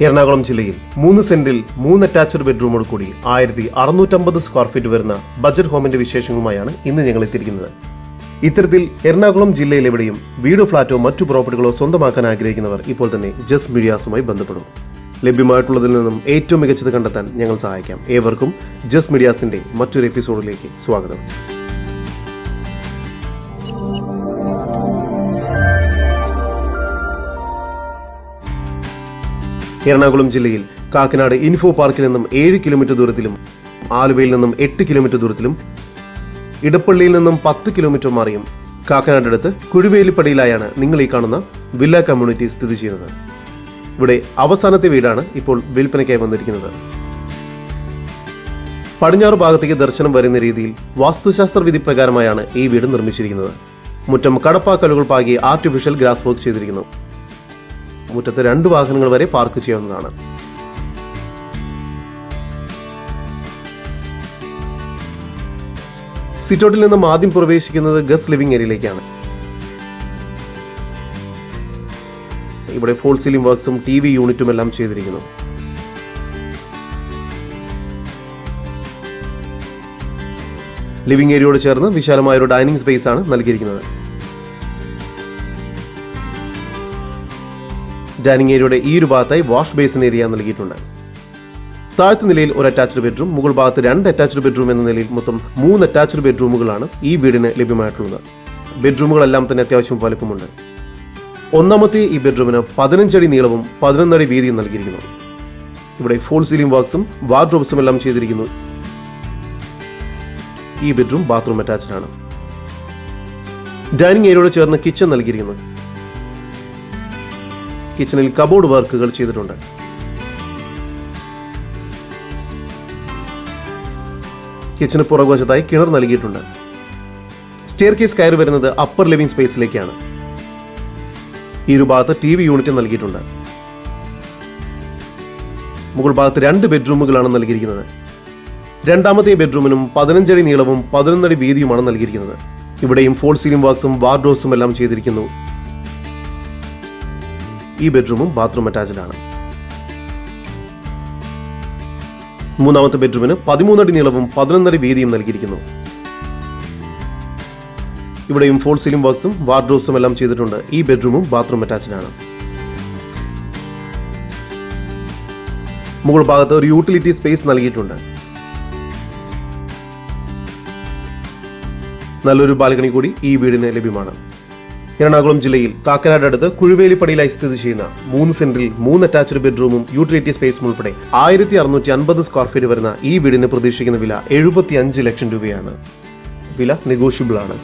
എറണാകുളം ജില്ലയിൽ മൂന്ന് സെന്റിൽ മൂന്ന് അറ്റാച്ച്ഡ് ബെഡ്റൂമോട് കൂടി ആയിരത്തി അറുന്നൂറ്റമ്പത് സ്ക്വയർ ഫീറ്റ് വരുന്ന ബജറ്റ് ഹോമിന്റെ വിശേഷങ്ങളുമായാണ് ഇന്ന് ഞങ്ങൾ എത്തിയിരിക്കുന്നത്. ഇത്തരത്തിൽ എറണാകുളം ജില്ലയിൽ എവിടെയും വീടോ ഫ്ളാറ്റോ മറ്റു പ്രോപ്പർട്ടികളോ സ്വന്തമാക്കാൻ ആഗ്രഹിക്കുന്നവർ ഇപ്പോൾ തന്നെ ജസ് മീഡിയാസുമായി ബന്ധപ്പെടും. ലഭ്യമായിട്ടുള്ളതിൽ നിന്നും ഏറ്റവും മികച്ചത് കണ്ടെത്താൻ ഞങ്ങൾ സഹായിക്കാം. ഏവർക്കും ജസ് മീഡിയാസിന്റെ മറ്റൊരു എപ്പിസോഡിലേക്ക് സ്വാഗതം. എറണാകുളം ജില്ലയിൽ കാക്കനാട് ഇൻഫോ പാർക്കിൽ നിന്നും ഏഴ് കിലോമീറ്റർ ദൂരത്തിലും ആലുവയിൽ നിന്നും എട്ട് കിലോമീറ്റർ ദൂരത്തിലും ഇടപ്പള്ളിയിൽ നിന്നും പത്ത് കിലോമീറ്റർ മാറിയും കാക്കനാടടുത്ത് കുഴുവേലിപ്പടിയിലായാണ് നിങ്ങൾ ഈ കാണുന്ന വില്ല കമ്മ്യൂണിറ്റി സ്ഥിതി ചെയ്യുന്നത്. ഇവിടെ അവസാനത്തെ വീടാണ് ഇപ്പോൾ വിൽപ്പനയ്ക്കായി വന്നിരിക്കുന്നത്. പടിഞ്ഞാറ് ഭാഗത്തേക്ക് ദർശനം വരുന്ന രീതിയിൽ വാസ്തുശാസ്ത്ര വിധി പ്രകാരമായാണ് ഈ വീട് നിർമ്മിച്ചിരിക്കുന്നത്. മുറ്റം കടപ്പാക്കലുകൾ പാകി ആർട്ടിഫിഷ്യൽ ഗ്രാസ് വർക്ക് ചെയ്തിരിക്കുന്നു. മുറ്റത്ത് രണ്ട് വാഹനങ്ങൾ വരെ പാർക്ക് ചെയ്യാവുന്നതാണ്. സിറ്റൗട്ടിൽ നിന്നും ആദ്യം പ്രവേശിക്കുന്നത് ഗസ് ലിവിംഗ് ഏരിയയിലേക്കാണ്. ഇവിടെ ഫോൾ സീലിംഗ് വർക്ക്സും ടി വി യൂണിറ്റും എല്ലാം ചെയ്തിരിക്കുന്നു. ലിവിംഗ് ഏരിയയോട് ചേർന്ന് വിശാലമായ ഒരു ഡൈനിങ് സ്പേസ് ആണ് നൽകിയിരിക്കുന്നത്. ഡൈനിങ് ഏരിയയുടെ ഈ ഒരു ഭാഗത്തായി വാഷ് ബേസിൻ ഏരിയ നൽകിയിട്ടുണ്ട്. താഴത്തെ നിലയിൽ ഒരു അറ്റാച്ച്ഡ് ബെഡ്റൂം മുകൾ ഭാഗത്ത് രണ്ട് അറ്റാച്ച്ഡ് ബെഡ്റൂം എന്ന നിലയിൽ മൊത്തം മൂന്ന് അറ്റാച്ച്ഡ് ബെഡ്റൂമുകളാണ് ഈ വീടിന് ലഭ്യമായിട്ടുള്ളത്. ബെഡ്റൂമുകളെല്ലാം തന്നെ അത്യാവശ്യം വലുപ്പമുണ്ട്. ഒന്നാമത്തെ ഈ ബെഡ്റൂമിന് പതിനഞ്ചടി നീളവും പതിനൊന്നടി വീതിയും നൽകിയിരിക്കുന്നു. ഇവിടെ ഫോൾ സീലിംഗ് വർക്ക്സും വാർഡ്രോബ്സും എല്ലാം ചെയ്തിരിക്കുന്നു. ഈ ബെഡ്റൂം ബാത്റൂം അറ്റാച്ച്ഡ് ആണ്. ഡൈനിങ് ഏരിയയോട് ചേർന്ന് കിച്ചൺ നൽകിയിരിക്കുന്നു. കിച്ചണിൽ കബോർഡ് വർക്കുകൾ ചെയ്തിട്ടുണ്ട്. കിച്ചന് പുറകുവശത്തായി കിണർ നൽകിയിട്ടുണ്ട്. സ്റ്റെയർ കേസ് കയറി വരുന്നത് അപ്പർ ലിവിംഗ് സ്പേസിലേക്കാണ്. ഒരു ഭാഗത്ത് ടി വി യൂണിറ്റ് നൽകിയിട്ടുണ്ട്. മുകൾ ഭാഗത്ത് രണ്ട് ബെഡ്റൂമുകളാണ് നൽകിയിരിക്കുന്നത്. രണ്ടാമത്തെ ബെഡ്റൂമിനും പതിനഞ്ചടി നീളവും പതിനൊന്നടി വീതിയുമാണ് നൽകിയിരിക്കുന്നത്. ഇവിടെയും ഫോൾ സീലിംഗ് വർക്ക്സും വാർഡ്രോസും എല്ലാം ചെയ്തിരിക്കുന്നു. ഈ ബെഡ്റൂമും ബാത്റൂം അറ്റാച്ച്ഡ് ആണ്. മൂന്നാമത്തെ ബെഡ്റൂമിന് പതിമൂന്നടി നീളവും പതിനൊന്നടി വീതിയും നൽകിയിരിക്കുന്നു. ഇവിടെയും ഫോൾ സീലിംഗ് ബോക്സും വാർഡ്രോസും എല്ലാം ചെയ്തിട്ടുണ്ട്. ഈ ബെഡ്റൂമും ബാത്റൂം അറ്റാച്ച്ഡ് ആണ്. മുകൾ ഭാഗത്ത് ഒരു യൂട്ടിലിറ്റി സ്പേസ് നൽകിയിട്ടുണ്ട്. നല്ലൊരു ബാൽക്കണി കൂടി ഈ വീടിന് ലഭ്യമാണ്. എറണാകുളം ജില്ലയിൽ കാക്കനാട് അടുത്ത് കുഴുവേലിപ്പടിയിലായി സ്ഥിതി ചെയ്യുന്ന മൂന്ന് സെന്റിൽ മൂന്ന് അറ്റാച്ച്ഡ് ബെഡ്റൂമും യൂട്ടിലിറ്റി സ്പേസും ഉൾപ്പെടെ ആയിരത്തി അറുന്നൂറ്റി അൻപത് സ്ക്വയർ ഫീറ്റ് വരുന്ന ഈ വീടിന് പ്രതീക്ഷിക്കുന്ന വില എഴുപത്തി അഞ്ച് ലക്ഷം രൂപയാണ്. വില നെഗോഷ്യബിൾ ആണ്.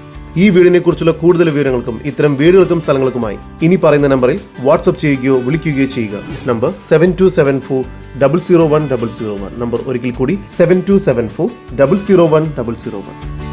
ഈ വീടിനെ കുറിച്ചുള്ള കൂടുതൽ വിവരങ്ങൾക്കും ഇത്തരം വീടുകൾക്കും സ്ഥലങ്ങൾക്കുമായി ഇനി പറയുന്ന നമ്പറിൽ വാട്സ്ആപ്പ് ചെയ്യുകയോ വിളിക്കുകയോ ചെയ്യുക. Number seven two seven four double zero one double zero one number ഒരിക്കൽ കൂടി seven two seven four double zero one double zero one